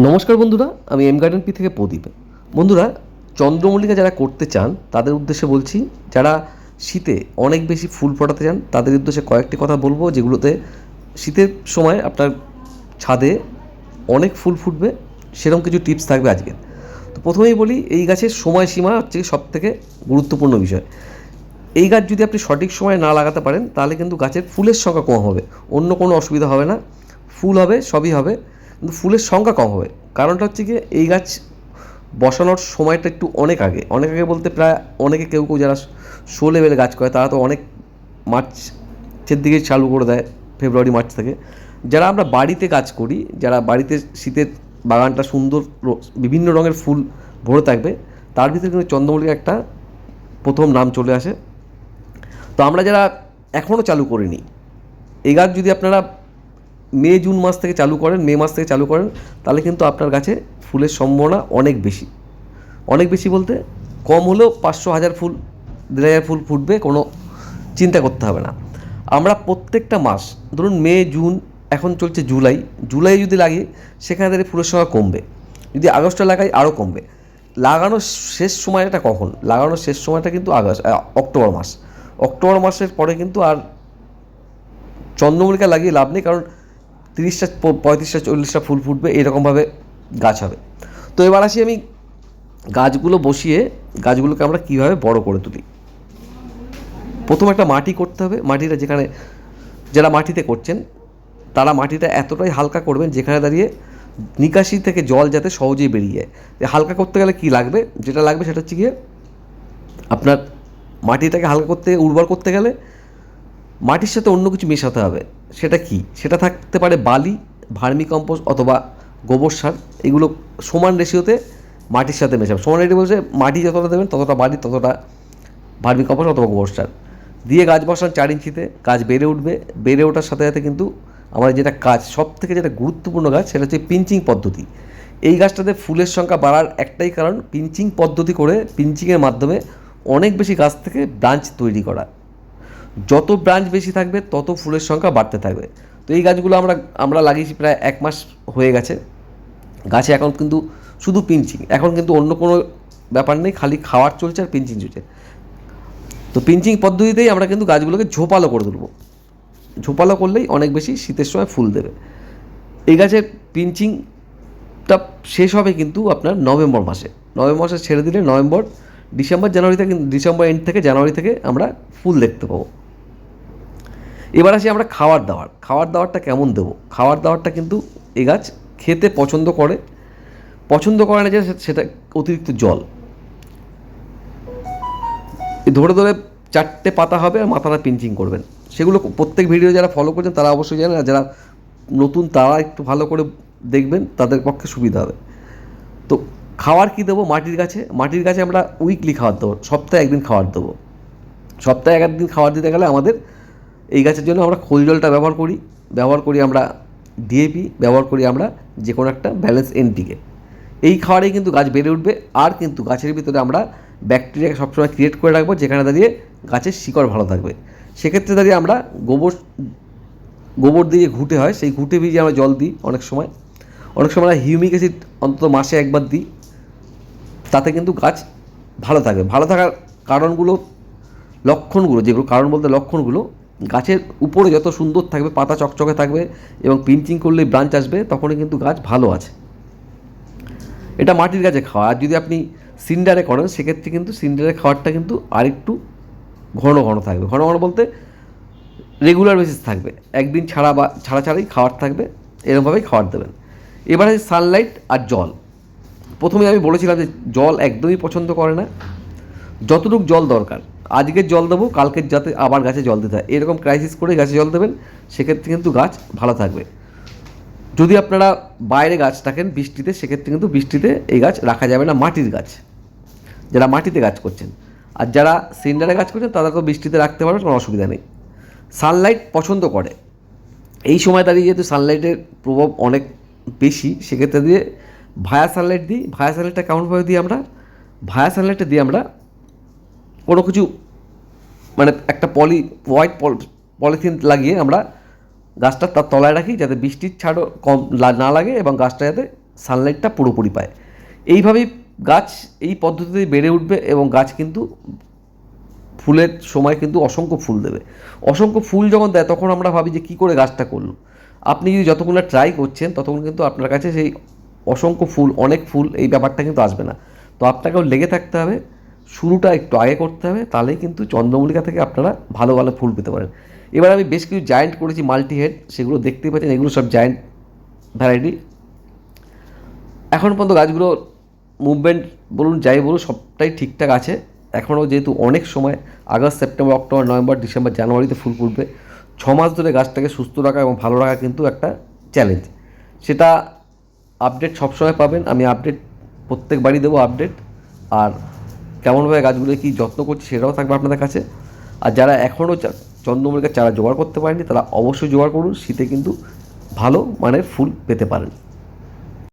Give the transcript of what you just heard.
নমস্কার বন্ধুরা, আমি এম গার্ডেন পি থেকে প্রদীপ। বন্ধুরা, চন্দ্রমল্লিকা যারা করতে চান, তাদের উদ্দেশ্যে বলছি, যারা শীতে অনেক বেশি ফুল ফোটাতে চান, তাদের উদ্দেশ্যে কয়েকটি কথা বলব, যেগুলোতে শীতের সময় আপনার ছাদে অনেক ফুল ফুটবে, সেরকম কিছু টিপস থাকবে আজকে তো প্রথমেই বলি, এই গাছের সময়সীমা হচ্ছে সব থেকে গুরুত্বপূর্ণ বিষয়। এই গাছ যদি আপনি সঠিক সময়ে না লাগাতে পারেন, তাহলে কিন্তু গাছের ফুলের সংখ্যা কম হবে, অন্য কোনো অসুবিধা হবে না। ফুল হবে, সবই হবে। কিন্তু ফুলের সংখ্যা কম হবে। কারণটা হচ্ছে কি এই গাছ বসানোর সময়টা একটু অনেক আগে। অনেক আগে বলতে প্রায় অনেকে কেউ কেউ যারা শো লেভেলে গাছ করে, তারা তো অনেক মার্চের দিকে চালু করে দেয়, ফেব্রুয়ারি, মার্চ থেকে। যারা আমরা বাড়িতে কাজ করি, যারা বাড়িতে শীতের বাগানটা সুন্দর বিভিন্ন রঙের ফুল ভরে থাকবে, তার ভিতরে কিন্তু চন্দ্রমল্লিকা একটা প্রথম নাম চলে আসে। তো আমরা যারা এখনও চালু করিনি, এই গাছ যদি আপনারা মে, জুন মাস থেকে চালু করেন, মে মাস থেকে চালু করেন, তাহলে কিন্তু আপনার গাছে ফুলের সম্ভাবনা অনেক বেশি। অনেক বেশি বলতে কম হলেও পাঁচশো হাজার ফুল, দেড় হাজার ফুল ফুটবে, কোনো চিন্তা করতে হবে না। আমরা প্রত্যেকটা মাস, ধরুন মে, জুন, এখন চলছে জুলাই জুলাই যদি লাগিয়ে, সেখানে তাদের ফুলের সংখ্যা কমবে। যদি আগস্টে লাগাই, আরও কমবে। লাগানোর শেষ সময়টা কখন? লাগানোর শেষ সময়টা কিন্তু আগস্ট অক্টোবর মাস। অক্টোবর মাসের পরে কিন্তু আর চন্দ্রমল্লিকা লাগিয়ে লাভ নেই, কারণ তিরিশটা পঁয়ত্রিশটা, চল্লিশটা ফুল ফুটবে, এরকমভাবে গাছ হবে। তো এবার আসি আমি গাছগুলো বসিয়ে, গাছগুলোকে আমরা কীভাবে বড় করে তুলি। প্রথম একটা মাটি করতে হবে। মাটিটা যেখানে, যারা মাটিতে করছেন, তারা মাটিটা এতটাই হালকা করবেন যেখানে দাঁড়িয়ে নিকাশি থেকে জল যাতে সহজেই বেরিয়ে যায়। হালকা করতে গেলে কী লাগবে? যেটা লাগবে সেটা হচ্ছে গিয়ে আপনার মাটিটাকে হালকা করতে, উর্বর করতে গেলে মাটির সাথে অন্য কিছু মেশাতে হবে। সেটা কি? সেটা থাকতে পারে বালি, ভার্মি কম্পোস্ট অথবা গোবর সার। এগুলো সমান রেশিওতে মাটির সাথে মেশাবে। সমান রেশিও বলছে মাটি যতটা দেবেন, ততটা বালি, ততটা ভার্মি কম্পোস্ট অথবা গোবর সার। দিয়ে গাছ বসান চার ইঞ্চিতে, গাছ বেড়ে উঠবে। বেড়ে ওঠার সাথে সাথে কিন্তু আমাদের যেটা কাজ সব থেকে যেটা গুরুত্বপূর্ণ গাছ সেটা হচ্ছে পিঞ্চিং পদ্ধতি। এই গাছটাতে ফুলের সংখ্যা বাড়ার একটাই কারণ, পিঞ্চিং পদ্ধতি করে পিঞ্চিংয়ের মাধ্যমে অনেক বেশি গাছ থেকে ব্রাঞ্চ তৈরি করা। যত ব্রাঞ্চ বেশি থাকবে, তত ফুলের সংখ্যা বাড়তে থাকবে। তো এই গাছগুলো আমরা আমরা লাগিয়েছি প্রায় এক মাস হয়ে গেছে। গাছে এখন কিন্তু শুধু পিঞ্চিং এখন কিন্তু অন্য কোনো ব্যাপার নেই, খালি খাওয়ার চলছে আর পিঞ্চিং চলছে। তো পিঞ্চিং পদ্ধতিতেই আমরা কিন্তু গাছগুলোকে ঝোপালো করে তুলবো। ঝোপালো করলেই অনেক বেশি শীতের সময় ফুল দেবে। এই গাছের পিঞ্চিংটা শেষ হবে কিন্তু আপনার নভেম্বর মাসে। নভেম্বর মাসে ছেড়ে দিলে নভেম্বর, ডিসেম্বর জানুয়ারি থেকে ডিসেম্বর এন্ড থেকে জানুয়ারি থেকে আমরা ফুল দেখতে পাবো। এবার আসি আমরা খাওয়ার দাবার খাবার দাবারটা কেমন দেবো? খাবার দাবারটা কিন্তু এ গাছ খেতে পছন্দ করে। পছন্দ করে না যে সেটা অতিরিক্ত জল। ধরে ধরে চারটে পাতা হবে আর মাথাটা পিঞ্চিং করবেন। সেগুলো প্রত্যেক ভিডিও যারা ফলো করছেন তারা অবশ্যই জানেন, আর যারা নতুন তারা একটু ভালো করে দেখবেন, তাদের পক্ষে সুবিধা হবে। তো খাবার কি দেবো মাটির গাছে? মাটির গাছে আমরা উইকলি খাবার দেবো। সপ্তাহে একদিন খাবার দেবো। সপ্তাহে এক দিন খাবার দিতে গেলে আমাদের এই গাছের জন্য আমরা খোল জলটা ব্যবহার করি ব্যবহার করি আমরা ডিএপি ব্যবহার করি আমরা যে কোনো একটা ব্যালেন্স এনপিকে এই খাবারেই কিন্তু গাছ বেড়ে উঠবে, আর কিন্তু গাছের ভিতরে আমরা ব্যাকটেরিয়াকে সবসময় ক্রিয়েট করে রাখব, যেখানে দাঁড়িয়ে গাছের শিকড় ভালো থাকবে। সেক্ষেত্রে দাঁড়িয়ে আমরা গোবর গোবর দিয়ে ঘুটে হয়, সেই ঘুটে ভিজিয়ে আমরা জল দিই অনেক সময়। অনেক সময় আমরা হিউমিক অ্যাসিড অন্তত মাসে একবার দিই, তাতে কিন্তু গাছ ভালো থাকবে। ভালো থাকার কারণগুলো, লক্ষণগুলো, যেগুলো কারণ বলতে লক্ষণগুলো গাছের উপরে যত সুন্দর থাকবে, পাতা চকচকে থাকবে এবং পিঞ্চিং করলে ব্রাঞ্চ আসবে, তখনই কিন্তু গাছ ভালো আছে। এটা মাটির গাছে খাওয়া। আর যদি আপনি সিন্ডারে করেন, সেক্ষেত্রে কিন্তু সিন্ডারের খাবারটা কিন্তু আরেকটু ঘন ঘন থাকবে। ঘন ঘন বলতে রেগুলার বেসিস থাকবে। একদিন ছাড়া বা, ছাড়া ছাড়াই খাবার থাকবে এরকমভাবেই খাবার দেবেন। এবারে সানলাইট আর জল। প্রথমে আমি বলেছিলাম যে জল একদমই পছন্দ করে না। যতটুকু জল দরকার। আজকের জল দেবো কালকের যাতে আবার গাছে জল দিতে হয়। এরকম ক্রাইসিস করে গাছে জল দেবেন, সেক্ষেত্রে কিন্তু গাছ ভালো থাকবে। যদি আপনারা বাইরে গাছ রাখেন বৃষ্টিতে, সেক্ষেত্রে কিন্তু বৃষ্টিতে এই গাছ রাখা যাবে না, মাটির গাছ। যারা মাটিতে গাছ করছেন। আর যারা সিন্ডারে গাছ করছেন তারা তো বৃষ্টিতে রাখতে পারবে কোনো অসুবিধা নেই। সানলাইট পছন্দ করে। এই সময় দাঁড়িয়ে যেহেতু সানলাইটের প্রভাব অনেক বেশি, সেক্ষেত্রে দিয়ে ভায়া সানলাইট দিই। ভায়া সানলাইটটা কেমনভাবে দিই আমরা? ভায়া সানলাইটটা দিই আমরা কোনো কিছু মানে একটা পলি হোয়াইট পলিথিন লাগিয়ে আমরা গাছটা তার তলায় রাখি যাতে বৃষ্টির ছাড়ও কম না লাগে এবং গাছটা যাতে সানলাইটটা পুরোপুরি পায়। এইভাবেই গাছ এই পদ্ধতিতে বেড়ে উঠবে এবং গাছ কিন্তু ফুলের সময় কিন্তু অসংখ্য ফুল দেবে। অসংখ্য ফুল যখন দেয় তখন আমরা ভাবি যে কী করে গাছটা করল আপনি যদি যতক্ষণ ট্রাই করছেন ততক্ষণ কিন্তু আপনার কাছে সেই অসংখ্য ফুল, অনেক ফুল এই ব্যাপারটা কিন্তু আসবে না। তো আপনাকেও লেগে থাকতে হবে শুরুটা একটু আগে করতে হবে, তাহলেই কিন্তু চন্দ্রমল্লিকা থেকে আপনারা ভালো ভালো ফুল পেতে পারেন। এবার আমি বেশ কিছু জায়েন্ট করেছি মাল্টি হেড সেগুলো দেখতেই পাচ্ছেন, এগুলো সব জায়েন্ট ভ্যারাইটি এখন পর্যন্ত গাছগুলো মুভমেন্ট বলুন, যাই বলুন সবটাই ঠিকঠাক আছে। এখনও যেহেতু অনেক সময়, August, September, October, November, December, জানুয়ারিতে ফুল ফুটবে। ছ মাস ধরে গাছটাকে সুস্থ রাখা এবং ভালো রাখা কিন্তু একটা চ্যালেঞ্জ সেটা আপডেট সবসময় পাবেন, আমি আপডেট প্রত্যেক বাড়ি দেবো আপডেট আর কেমনভাবে গাছগুলো কী যত্ন করছে সেটাও থাকবে আপনাদের কাছে। আর যারা এখনও চন্দ্রমল্লিকার চারা জোগাড় করতে পারেনি তারা অবশ্যই জোগাড় করুন, শীতে কিন্তু ভালো মানের ফুল পেতে পারেন।